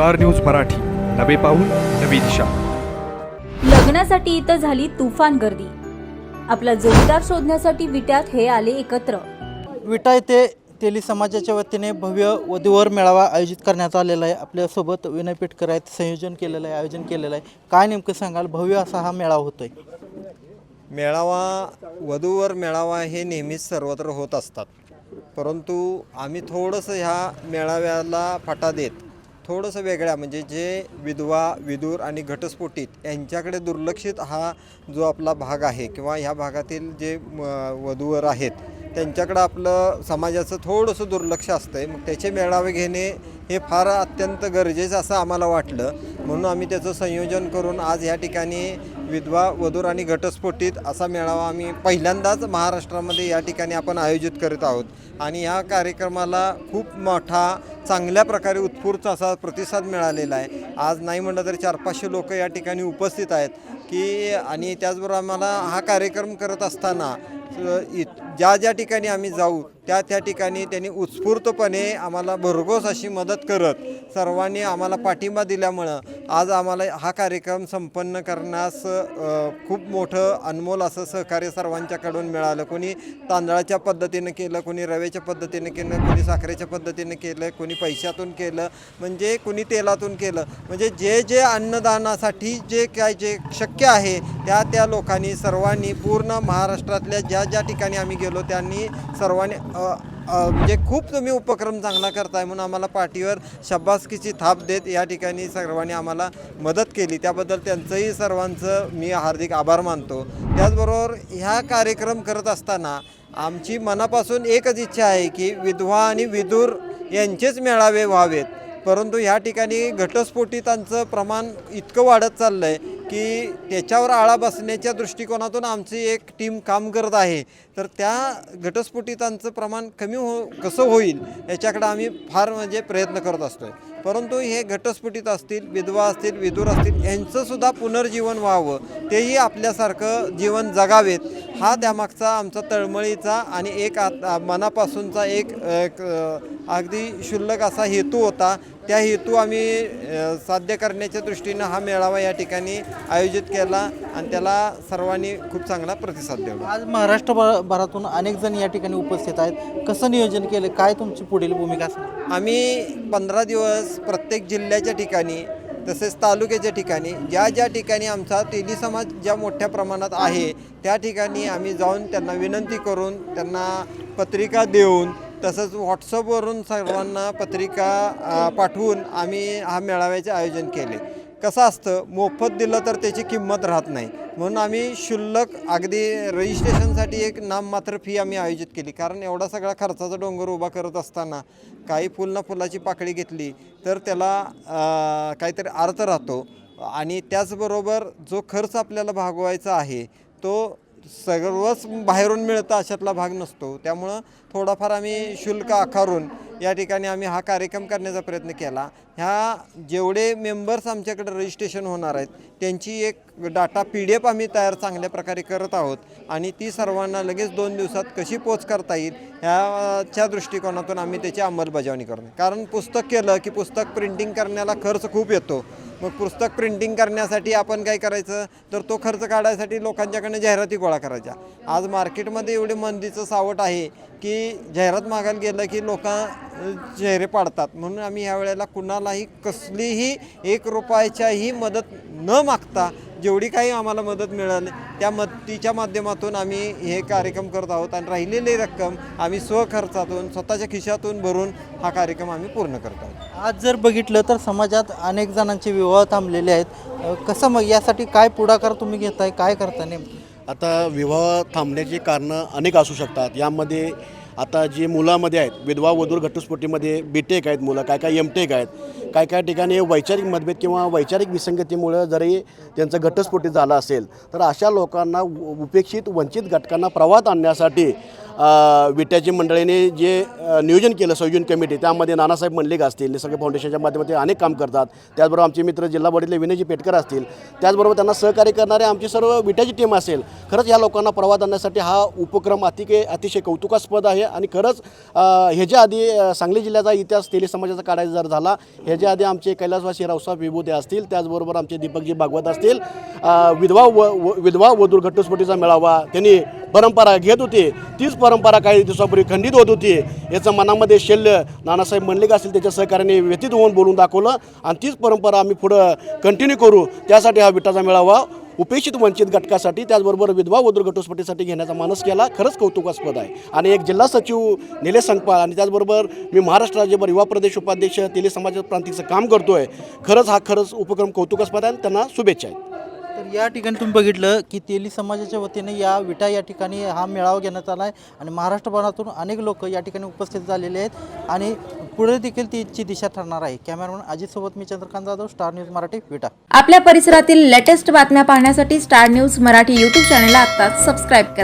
Star news Marathi. नवे पाऊल नवी दिशा. लग्नासाठी इथं झाली तुफान गर्दी. आपला जोडीदार शोधण्यासाठी विट्यात हे आले एकत्र. विटा येथे तेली समाजाच्या वतीने भव्य वधूवर मेळावा आयोजित करण्यात आलेला आहे. आपल्यासोबत विनय पेटकर आहेत संयोजन केलेलं आहे आयोजन केलेलं आहे. काय नेमकं सांगाल? भव्य असा हा मेळावा होतोय. मेळावा वधूवर मेळावा हे नेहमीच सर्वत्र होत असतात. परंतु आम्ही थोडंसं ह्या मेळाव्याला फाटा देत थोडंसं वेगळ्या म्हणजे जे विधवा विदूर आणि घटस्फोटित यांच्याकडे दुर्लक्षित हा जो आपला भाग आहे किंवा ह्या भागातील जे म, वधूवर आहेत त्यांच्याकडं आपलं समाजाचं थोडंसं दुर्लक्ष असतं आहे मग त्याचे मेळावे घेणे हे फार अत्यंत गरजेचं असं आम्हाला वाटलं. म्हणून आम्ही त्याचं संयोजन करून आज या ठिकाणी विधवा वधूर आणि घटस्फोटीत असा मेळावा आम्ही पहिल्यांदाच महाराष्ट्रामध्ये या ठिकाणी आपण आयोजित करत आहोत. आणि या कार्यक्रमाला खूप मोठा चांगल्या प्रकारे उत्फूर्त असा प्रतिसाद मिळालेला आहे. आज नाही म्हणलं तरी चार पाचशे लोक या ठिकाणी उपस्थित आहेत. की आणि त्याचबरोबर आम्हाला हा कार्यक्रम करत असताना इ- ज्या ज्या ठिकाणी आम्ही जाऊ त्या त्या ठिकाणी त्यांनी उत्स्फूर्तपणे आम्हाला भरघोस अशी मदत करत सर्वांनी आम्हाला पाठिंबा दिल्यामुळं आज आम्हाला हा कार्यक्रम संपन्न करण्यास खूप मोठं अनमोल असं सहकार्य सर्वांच्याकडून मिळालं. कोणी तांदळाच्या पद्धतीनं केलं कोणी रव्याच्या पद्धतीनं केलं कोणी साखरेच्या पद्धतीनं केलं कोणी पैशातून केलं म्हणजे कोणी तेलातून केलं. म्हणजे जे जे अन्नदानासाठी जे काय जे शक्य आहे. त्या त्या लोकांनी सर्वांनी पूर्ण महाराष्ट्रातल्या ज्या ज्या ठिकाणी आम्ही गेलो त्यांनी सर्वांनी म्हणजे खूप तुम्ही उपक्रम चांगला करताय म्हणून आम्हाला पाठीवर शब्बासकीची थाप देत या ठिकाणी सर्वांनी आम्हाला मदत केली. त्याबद्दल त्यांचंही सर्वांचं मी हार्दिक आभार मानतो. त्याचबरोबर ह्या कार्यक्रम करत असताना आमची मनापासून एकच इच्छा आहे की विधवा आणि विदूर यांचेच मेळावे व्हावेत. परंतु ह्या ठिकाणी घटस्फोटितांचं प्रमाण इतकं वाढत चाललं आहे की त्याच्यावर आळा बसण्याच्या दृष्टिकोनातून आमची एक टीम काम करत आहे. तर त्या घटस्फोटितांचं प्रमाण कमी हो कसं होईल याच्याकडे आम्ही फार म्हणजे प्रयत्न करत असतो आहे परंतु हे घटस्फोटित असतील विधवा असतील विदूर असतील यांचंसुद्धा पुनर्जीवन व्हावं. तेही आपल्यासारखं जीवन जगावेत. हा त्यामागचा आमचा तळमळीचा आणि एक आत मनापासूनचा एक एक, अगदी क्षुल्लक असा हेतू होता. त्या हेतू आम्ही साध्य करण्याच्या दृष्टीनं हा मेळावा या ठिकाणी आयोजित केला आणि त्याला सर्वांनी खूप चांगला प्रतिसाद दिला. आज महाराष्ट्रभरातून अनेक जण या ठिकाणी उपस्थित आहेत. कसं नियोजन केलं? काय तुमची पुढील भूमिका असणार? आम्ही पंधरा दिवस प्रत्येक जिल्ह्याच्या ठिकाणी तसेच तालुक्याच्या ठिकाणी ज्या ज्या ठिकाणी आमचा तेली समाज ज्या मोठ्या प्रमाणात आहे त्या ठिकाणी आम्ही जाऊन त्यांना विनंती करून त्यांना पत्रिका देऊन तसंच व्हॉट्सअपवरून सर्वांना पत्रिका पाठवून आम्ही हा मेळाव्याचे आयोजन केले. कसं असतं मोफत दिलं तर त्याची किंमत राहत नाही. म्हणून आम्ही शुल्लक अगदी रजिस्ट्रेशनसाठी एक नाममात्र फी आम्ही आयोजित केली. कारण एवढा सगळा खर्चाचा डोंगर उभा करत असताना काही फुल ना फुलाची पाकळी घेतली तर त्याला काहीतरी अर्थ राहतो. आणि त्याचबरोबर जो खर्च आपल्याला भागवायचा आहे तो सर्वच बाहेरून मिळतं अशातला भाग नसतो. त्यामुळं थोडाफार आम्ही शुल्क आकारून या ठिकाणी आम्ही हा कार्यक्रम करण्याचा प्रयत्न केला. ह्या जेवढे मेंबर्स आमच्याकडे रजिस्ट्रेशन होणार आहेत त्यांची एक डाटा पी डी एफ आम्ही तयार चांगल्या प्रकारे करत आहोत आणि ती सर्वांना लगेच दोन दिवसात कशी पोच करता येईल ह्याच्या दृष्टिकोनातून आम्ही त्याची अंमलबजावणी करतो. कारण पुस्तक केलं की पुस्तक प्रिंटिंग करण्याला खर्च खूप येतो. मग पुस्तक प्रिंटिंग करण्यासाठी आपण काय करायचं? तर तो खर्च काढायसाठी लोकांच्याकडनं जाहिराती गोळा करायच्या. आज मार्केटमध्ये एवढे मंदीचं सावट आहे की जाहिरात मागायला गेलं की लोकां चेहरे पाडतात. म्हणून आम्ही ह्या वेळेला कुणालाही कसलीही एक रुपयाच्याही मदत न मागता जेवढी काही आम्हाला मदत मिळाली त्या मदतीच्या माध्यमातून आम्ही हे कार्यक्रम करत आहोत आणि राहिलेली रक्कम आम्ही स्वखर्चातून स्वतःच्या खिशातून भरून हा कार्यक्रम आम्ही पूर्ण करत आहोत. आज जर बघितलं तर समाजात अनेक जणांचे विवाह थांबलेले आहेत. कसं मग यासाठी काय पुढाकार तुम्ही घेताय? काय करता नेमकं? आता विवाह थांबण्याची कारणं अनेक असू शकतात. यामध्ये आता जी मुलामध्ये आहेत विधवा वधूर घटस्फोटीमध्ये बीटेक आहेत मुलं काय काय एमटेक आहेत काय काय ठिकाणी वैचारिक मतभेद किंवा वैचारिक विसंगतीमुळं जरी त्यांचं घटस्फोटी झाला असेल तर अशा लोकांना उपेक्षित वंचित घटकांना प्रवाहात आणण्यासाठी विट्याची मंडळीने जे नियोजन केलं संयोजन कमिटी त्यामध्ये नानासाहेब मंडलिक असतील निसर्ग फाउंडेशनच्या माध्यमातून अनेक काम करतात. त्याचबरोबर आमचे मित्र जिल्हा बॉडीतले विनयजी पेटकर असतील. त्याचबरोबर त्यांना सहकार्य करणारे आमची सर्व विट्याची टीम असेल. खरंच या लोकांना प्रवाह आणण्यासाठी हा उपक्रम अतिके अतिशय कौतुकास्पद आहे आणि खरंच ह्याच्या आधी सांगली जिल्ह्याचा इतिहास तेली समाजाचा काढायचा जर झाला ह्याच्या आधी आमचे कैलासवासी रावसाहेब विभूते असतील त्याचबरोबर आमचे दीपकजी भागवत असतील विधवा व व- विधवा वधूर दुर्घटस्फोटीचा मेळावा त्यांनी परंपरा घेत होते. तीच परंपरा काही दिवसापूर्वी खंडित होत होती. याचं मनामध्ये शल्य नानासाहेब मंडलिक असतील त्याच्या सहकार्याने व्यतीत होऊन बोलून दाखवलं आणि तीच परंपरा आम्ही पुढं कंटिन्यू करू. त्यासाठी हा विटाचा मेळावा उपेक्षित वंचित घटकासाठी त्याचबरोबर विधवा वधूर घटस्फोटीसाठी घेण्याचा मानस केला. खरंच कौतुकास्पद आहे. आणि एक जिल्हा सचिव निलेश संकपाळ आणि त्याचबरोबर मी महाराष्ट्र राज्यभर युवा प्रदेश उपाध्यक्ष तेली समाज प्रांतिकचं काम करतोय. खरंच हा खरंच उपक्रम कौतुकास्पद आहे आणि त्यांना शुभेच्छा आहेत. या ठिकाणी तुम्ही बघितलं की तेली समाजाच्या वतीने या विटा या ठिकाणी हा मेळावा घेण्यात आला आहे आणि महाराष्ट्रभरातून अनेक लोक या ठिकाणी उपस्थित झालेले आहेत आणि पुढे देखील तीची दिशा ठरणार आहे. कॅमेरामॅन अजितसोबत मी चंद्रकांत जाधव स्टार न्यूज मराठी विटा. आपल्या परिसरातील लेटेस्ट बातम्या पाहण्यासाठी स्टार न्यूज मराठी यूट्यूब चॅनलला आता सबस्क्राईब करा.